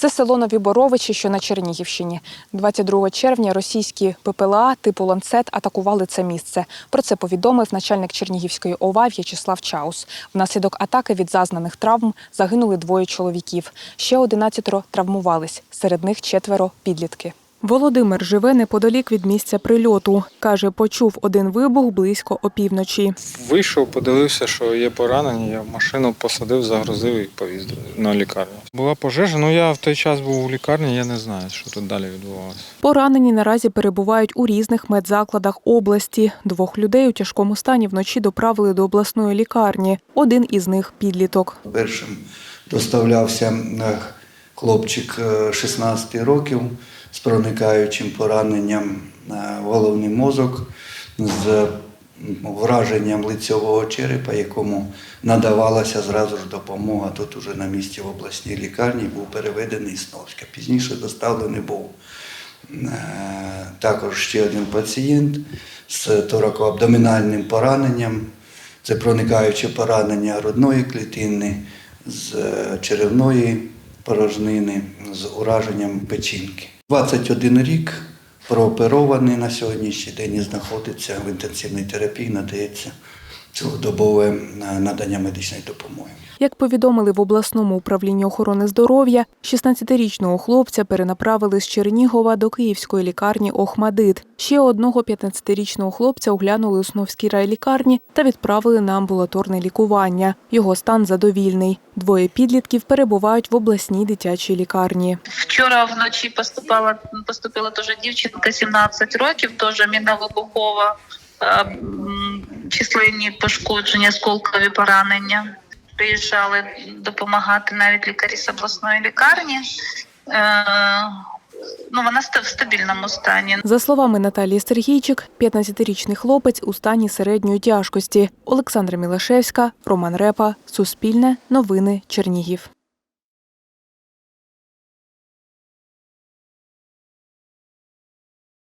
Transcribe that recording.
Це село Нові Боровичі, що на Чернігівщині. 22 червня російські ППЛА типу ланцет атакували це місце. Про це повідомив начальник Чернігівської ОВА В'ячеслав Чаус. Внаслідок атаки від зазнаних травм загинули двоє чоловіків. Ще 11 травмувались. Серед них четверо підлітки. Володимир живе неподалік від місця прильоту. Каже, почув один вибух близько опівночі. Вийшов, подивився, що є поранення. Я в машину посадив, загрузив і повіз на лікарню. Була пожежа, ну я в той час був у лікарні, я не знаю, що тут далі відбувалося. Поранені наразі перебувають у різних медзакладах області. Двох людей у тяжкому стані вночі доправили до обласної лікарні. Один із них підліток. Першим доставлявся е, хлопчик е, 16 років з проникаючим пораненням е, в головний мозок з враженням лицьового черепа, якому надавалася зразу ж допомога. Тут уже на місці в обласній лікарні був переведений з Новська. Пізніше доставлений був Е, також ще один пацієнт з торакоабдомінальним пораненням. Це проникаюче поранення грудної клітини, з е, черевної порожнини, з ураженням печінки. 21 рік прооперований на сьогоднішній день і знаходиться в інтенсивній терапії, надається цілодобове е, надання медичної допомоги. Як повідомили в обласному управлінні охорони здоров'я, 16-річного хлопця перенаправили з Чернігова до київської лікарні Охмадит. Ще одного 15-річного хлопця оглянули у Сновській райлікарні та відправили на амбулаторне лікування. Його стан задовільний. Двоє підлітків перебувають в обласній дитячій лікарні. Вчора вночі поступала поступила теж дівчинка 17 років, теж міновибухова, е, м, численні пошкодження, сколкові поранення. Приїжджали допомагати навіть лікарі з обласної лікарні. Е, Ну, вона в стабільному стані. За словами Наталії Сергійчик, 15-річний хлопець у стані середньої тяжкості. Олександра Мілашевська, Роман Репа, Суспільне, Новини, Чернігів.